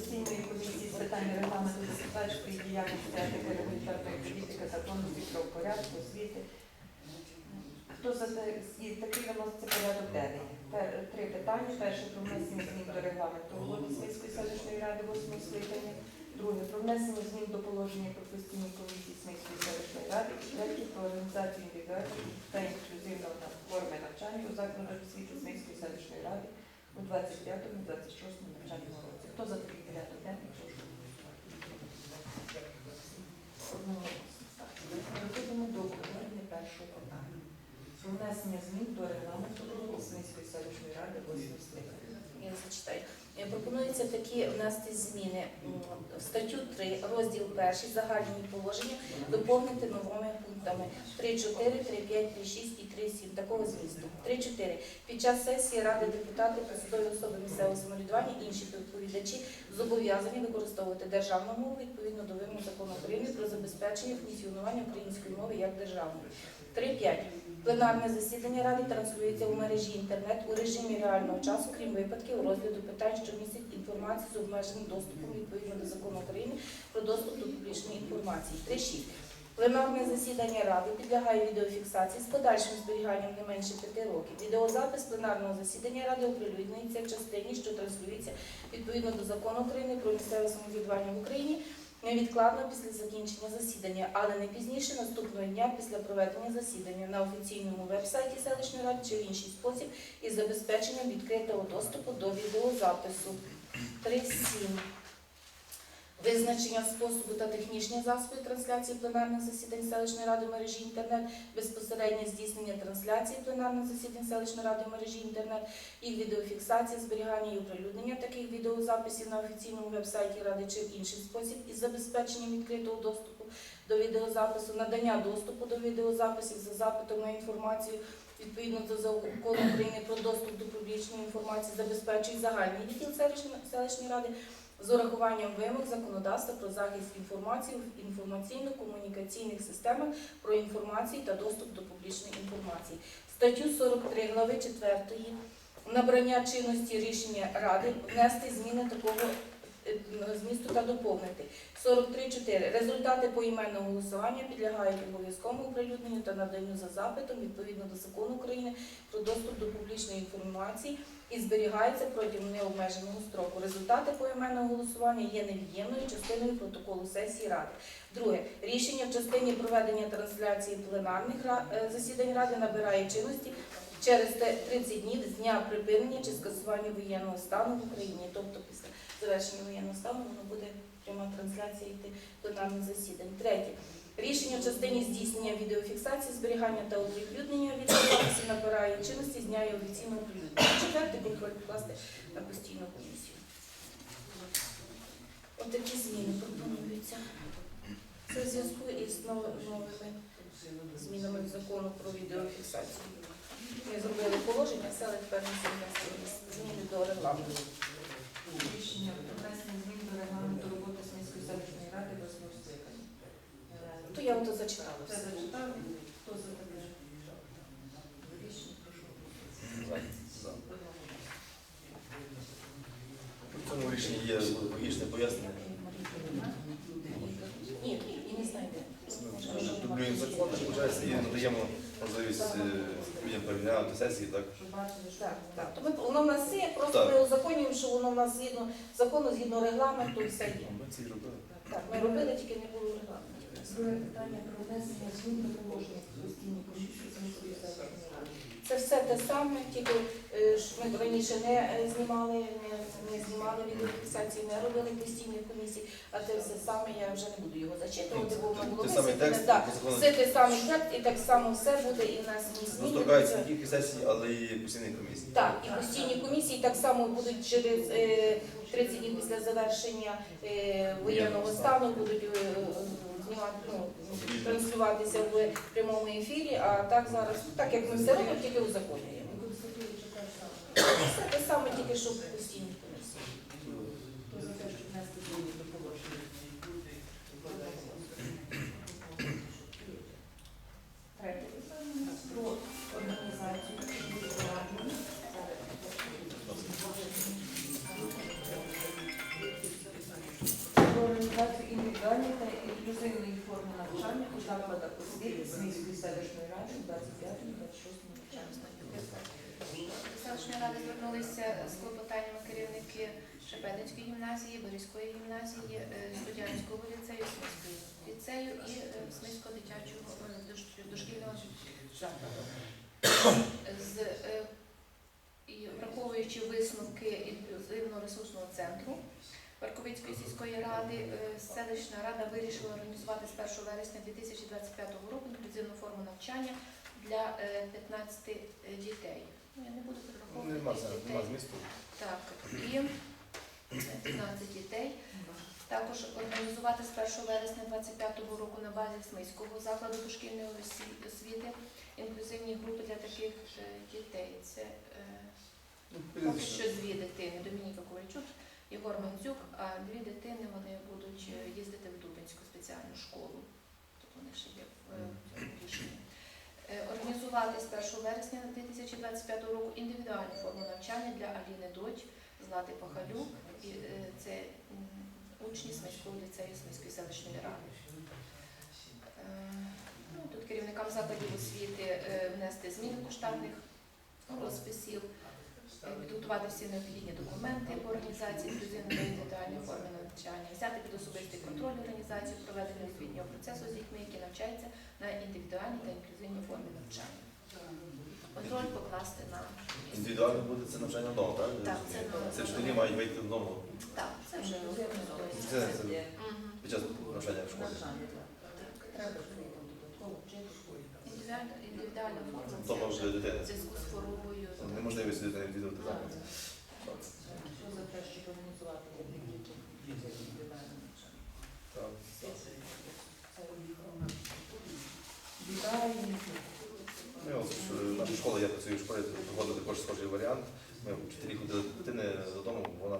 постійної комісії з питань регламенту забезпечити діяльності етики, регуляторної політики, законності, правопорядку, освіти. Хто за те, і такий виноситься порядок денний? Три питання. Перше про внесення змін до регламенту роботи Смільської селищної ради восьмого скликання. Друге про внесення змін до положення про постійні комісії Смільської селищної ради. Третє про організацію індивідуальної та інклюзивного форми навчання у закладах освіти Смільської селищної ради 25-26 навчальному році. Хто за такий порядок денний? Прошу голосувати. Переходимо до обговорення першого питання. Про внесення змін до регламенту роботи Смільської селищної ради восьмого скликання. Я зачитаю. Е, Пропонується такі внести зміни статтю 3, розділ 1, загальні положення, доповнити новими пунктами 3.4, 3.5, 3.6 і 3.7 такого змісту. 3.4. Під час сесії Ради депутатів, посадові особи місцевого самоврядування, інші відповідачі зобов'язані використовувати державну мову відповідно до вимог закону України про забезпечення функціонування української мови як державної. 3.5. Пленарне засідання Ради транслюється у мережі інтернет у режимі реального часу, крім випадків розгляду питань, що містять інформацію з обмеженим доступом відповідно до закону України про доступ до публічної інформації. 3.6. Пленарне засідання Ради підлягає відеофіксації з подальшим зберіганням не менше 5 років. Відеозапис пленарного засідання Ради оприлюднюється в частині, що транслюється відповідно до закону України про місцеве самоврядування в Україні невідкладно після закінчення засідання, але не пізніше наступного дня після проведення засідання на офіційному веб-сайті селищної ради чи в інший спосіб із забезпеченням відкритого доступу до відеозапису. 3.7. Визначення способу та технічних засобів трансляції пленарних засідань селищної ради мережі інтернет, безпосереднє здійснення трансляції пленарних засідань селищної ради мережі інтернет, їх відеофіксація, зберігання і оприлюднення таких відеозаписів на офіційному веб-сайті ради чи в інший спосіб із забезпеченням відкритого доступу до відеозапису, надання доступу до відеозаписів за запитом на інформацію відповідно до закону України про доступ до публічної інформації забезпечує загальний відділ селищної ради з урахуванням вимог законодавства про захист інформації в інформаційно-комунікаційних системах про інформацію та доступ до публічної інформації. Статтю 43 глави 4 набрання чинності рішення Ради внести зміни такого змісту та доповнити. 43.4. Результати поіменного голосування підлягають обов'язковому оприлюдненню та наданню за запитом відповідно до закону України про доступ до публічної інформації і зберігається протягом необмеженого строку. Результати поіменного голосування є невід'ємною частиною протоколу сесії Ради. Друге, рішення в частині проведення трансляції пленарних е, засідань Ради набирає чинності через 30 днів з дня припинення чи скасування воєнного стану в Україні. Тобто після завершення воєнного стану воно буде пряма трансляція йти пленарних засідань. Третє. Рішення в частині здійснення відеофіксації, зберігання та оприлюднення відеозаписів набирає чинності з дня і офіційного оприлюднення. Четверте контроль покласти на постійну комісію. Отакі зміни пропонуються. Це в зв'язку із новими змінами закону про відеофіксацію. Ми зробили положення, сели тепер внесемо зміни до регламенту. Рішення про внесення змін до регламенту роботи Смільської селищної ради восьмого скликання. Е, То я ото зачитала Це все. зачитали. Хто за таке рішення? Прошу. В цьому рішенні є логічне пояснення. Ні, і не знайде. Дублюємо закон, і надаємо можливість людям до сесії, так? Щоб бачили, що Так, так. То воно в нас є, просто Так. ми узаконюємо, що воно в нас згідно закону, згідно регламенту, і все є. Ми це і робили. Так, ми робили, тільки не було регламенту. Питання про внесення змін до положення постійні комісії Смільської селищної ради. Це все те саме, тільки е, ж ми раніше не е, знімали, не, не знімали відеофіксації, не робили постійних комісій, а це все саме, я вже не буду його зачитувати, бо воно було Той самий висвітлене. текст Так, Все те самий текст, і так само все буде, і в нас Ну, зміни. торкаються не тільки сесії, але і постійних комісій. Так, і постійні комісії так само будуть через е, 30 днів після завершення е, воєнного стану будуть е, ну, транслюватися в прямому ефірі, а так зараз, так як ми все робимо, тільки узаконюємо. Конституючи те саме. Все те саме, тільки що постійні закладах освіти Смільської селищної ради 25-26 навчального року. До селищної ради звернулися з клопотаннями керівники Шепетинської гімназії, Борізької гімназії, е, Студянського ліцею, Смільського ліцею і е, дитячого е, дошкільного закладу. З, враховуючи висновки інклюзивно-ресурсного центру Парковицької сільської ради, е, селищна рада вирішила організувати з 1 вересня 2025 року інклюзивну форму навчання для е, 15 дітей. Ну, Я не буду перераховувати дітей. змісту. Так, і е, 15 дітей. Також організувати з 1 вересня 2025 року на базі Смиського закладу дошкільної освіти інклюзивні групи для таких е, дітей. Це е, Ну, поки що дві дитини. Домініка Ковальчук, Єгор Манцюк, а дві дитини вони будуть е, їздити в Дубинську спеціальну школу. Тут вони ще є в е. Е, Організувати з 1 вересня 2025 року індивідуальну форму навчання для Аліни Додь, Злати Пахалюк. Це учні Смільського ліцею Смільської селищної ради. Ну, Тут керівникам закладів освіти внести зміни до штатних розписів, підготувати всі необхідні документи по організації інклюзивної та індивідуальної форми навчання, взяти під особистий контроль організацію проведення освітнього процесу з дітьми, які навчаються на індивідуальній та інклюзивній формі навчання. Контроль покласти на Індивідуально буде це навчання вдома, так? Так, це на- Це вчителі мають вийти додому так, це вже Це- це- під час навчання в школі. Індивідуальна, індивідуальна форма це вже вже дитини. в зв'язку з хворобою. Неможливість дитини відвідувати заклад. Що за те, щоб організувати е, наша я працюю в школі, проводили також схожий варіант. Ми вчителі ходили дитини додому, вона